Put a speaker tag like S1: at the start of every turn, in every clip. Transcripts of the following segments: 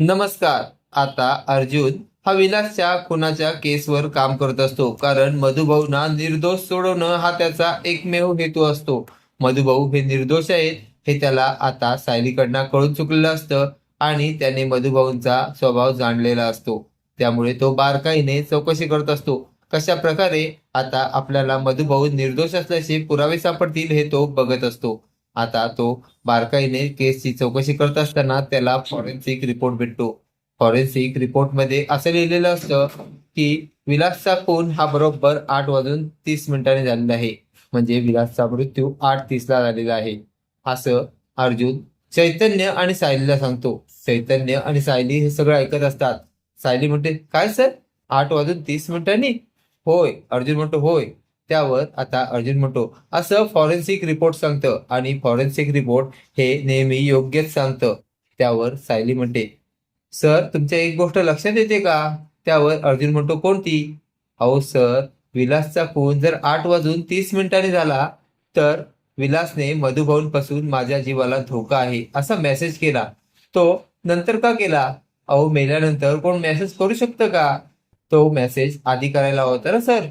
S1: नमस्कार. आता अर्जुन हा विलासच्या खुनाच्या केसवर काम करत असतो. कारण मधुभाऊंना निर्दोष सोडवणं हा त्याचा एकमेव हेतू असतो. मधुभाऊ हे निर्दोष आहेत हे त्याला आता सायलीकडनं कळून चुकलेलं असतं आणि त्याने मधुभाऊंचा स्वभाव जाणलेला असतो. त्यामुळे तो बारकाईने चौकशी करत असतो. कशा प्रकारे आता आपल्याला मधुभाऊ निर्दोष असल्याचे पुरावे सापडतील हे तो बघत असतो. आता तो बारकाईने केसची चौकशी करत असताना त्याला फॉरेन्सिक रिपोर्ट भेटतो. फॉरेन्सिक रिपोर्टमध्ये असं लिहिलेलं असतं की विलासचा खून हा बरोबर आठ वाजून तीस मिनिटांनी झालेला आहे. म्हणजे विलासचा मृत्यू आठ तीसला झालेला आहे. असं अर्जुन चैतन्य आणि सायलीला सांगतो. चैतन्य आणि सायली हे सगळं ऐकत असतात. सायली म्हणते काय सर? आठ वाजून तीस मिनिटांनी? होय. अर्जुन म्हणतो होय. त्यावर आता अर्जुन म्हणतो असं फॉरेन्सिक रिपोर्ट सांगतं आणि फॉरेन्सिक रिपोर्ट हे नेहमी योग्यच सांगतं. त्यावर सायली म्हणते सर तुमच्या एक गोष्ट लक्षात येते का? त्यावर अर्जुन म्हणतो कोणती? अहो सर विलासचा खून जर आठ वाजून तीस मिनिटांनी झाला तर विलासने मधुभाऊंपासून माझ्या जीवाला धोका आहे असा मेसेज केला. तो नंतर का केला? अहो मेल्यानंतर कोण मेसेज करू शकतं का? तो मेसेज आधी करायला होता ना सर?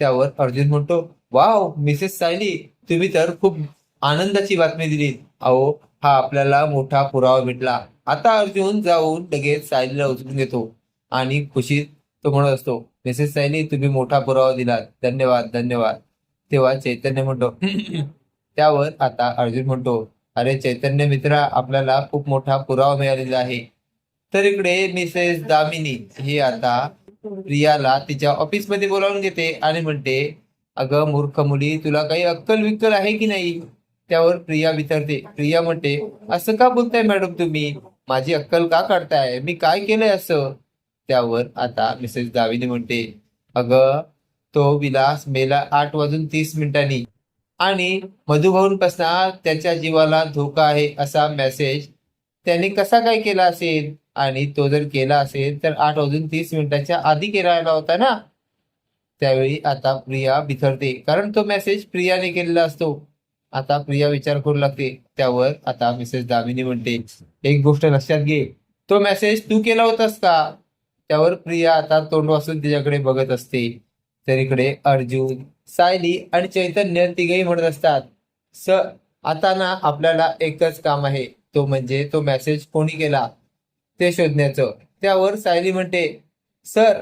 S1: त्यावर अर्जुन म्हणतो वाव मिसेस सायली तुम्ही तर खूप आनंदाची बातमी दिली. अहो हा आपल्याला मोठा पुरावा भेटला. आता अर्जुन जाऊन लगेच सायलीला उचलून घेतो आणि खुशीत तो म्हणत असतो मिसेस सायली तुम्ही मोठा पुरावा दिलात. धन्यवाद धन्यवाद. तेव्हा चैतन्य म्हणतो त्यावर आता अर्जुन म्हणतो अरे चैतन्य मित्रा आपल्याला खूप मोठा पुरावा मिळालेला आहे. तर इकडे मिसेस दामिनी ही आता प्रियाला तिच्या ऑफिसमध्ये बोलावून घेते आणि म्हणते अगं मूर्ख मुली तुला काही अक्कल विक्कल आहे की नाही? त्यावर प्रिया विचारते. प्रिया म्हणते असं का बोलताय मॅडम तुम्ही? माझी अक्कल का काढताय? मी काय केलंय असं? त्यावर आता मिसेस दावीने म्हणते अगं तो विलास मेला आठ वाजून तीस मिनिटांनी आणि मधुभाऊंपासून त्याच्या जीवाला धोका आहे असा मेसेज त्याने कसा काय केला असेल? आणि तो जर केला असेल तर आठ वाजून तीस मिनिटाच्या आधी केला होता ना? त्यावेळी आता प्रिया बिथरते. कारण तो मेसेज प्रियाने केलेला असतो. आता प्रिया विचार करू लागते. त्यावर आता मिसेस दामिनी म्हणते एक गोष्ट लक्षात घे. तो मेसेज तू केला होतास का? त्यावर प्रिया आता तोंड वाचून तिच्याकडे बघत असते. तर इकडे अर्जुन सायली आणि चैतन्य तिघेही म्हणत असतात स आता ना आपल्याला एकच काम आहे. तो म्हणजे तो मेसेज कोणी केला? ते शोधण्याचं. त्यावर सायली म्हणते सर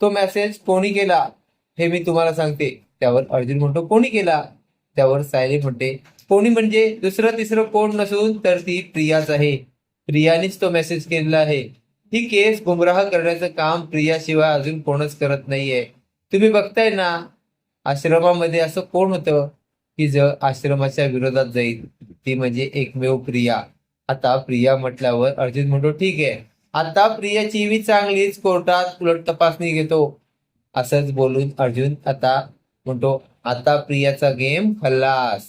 S1: तो मेसेज कोणी केला? हे मी तुम्हाला सांगते. त्यावर अर्जुन म्हणतो कोणी केला? त्यावर सायली म्हणते कोणी म्हणजे दुसरं तिसरं कोण नसून तर ती प्रियाच आहे. प्रियानेच तो मेसेज केलेला आहे. ही केस गुमराह करण्याचं काम प्रियाशिवाय अजून कोणच करत नाहीये. तुम्ही बघताय ना आश्रमामध्ये असं कोण होतं की जर आश्रमाच्या विरोधात जाईल? ती म्हणजे एकमेव प्रिया. आता प्रिया म्हटल्यावर अर्जुन म्हणतो ठीक आहे. आता प्रियाची मी चांगलीच कोर्टात उलट तपासणी घेतो. असंच बोलून अर्जुन आता म्हणतो आता प्रियाचा गेम खल्लास.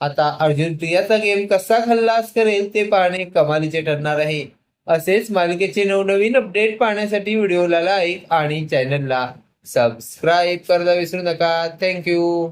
S1: आता अर्जुन प्रियाचा गेम कसा खल्लास करेल ते पाहणे कमालीचे ठरणार आहे. असेच मालिकेचे नवनवीन अपडेट पाहण्यासाठी व्हिडिओला लाईक आणि चॅनलला सबस्क्राईब करायला विसरू नका. थँक्यू.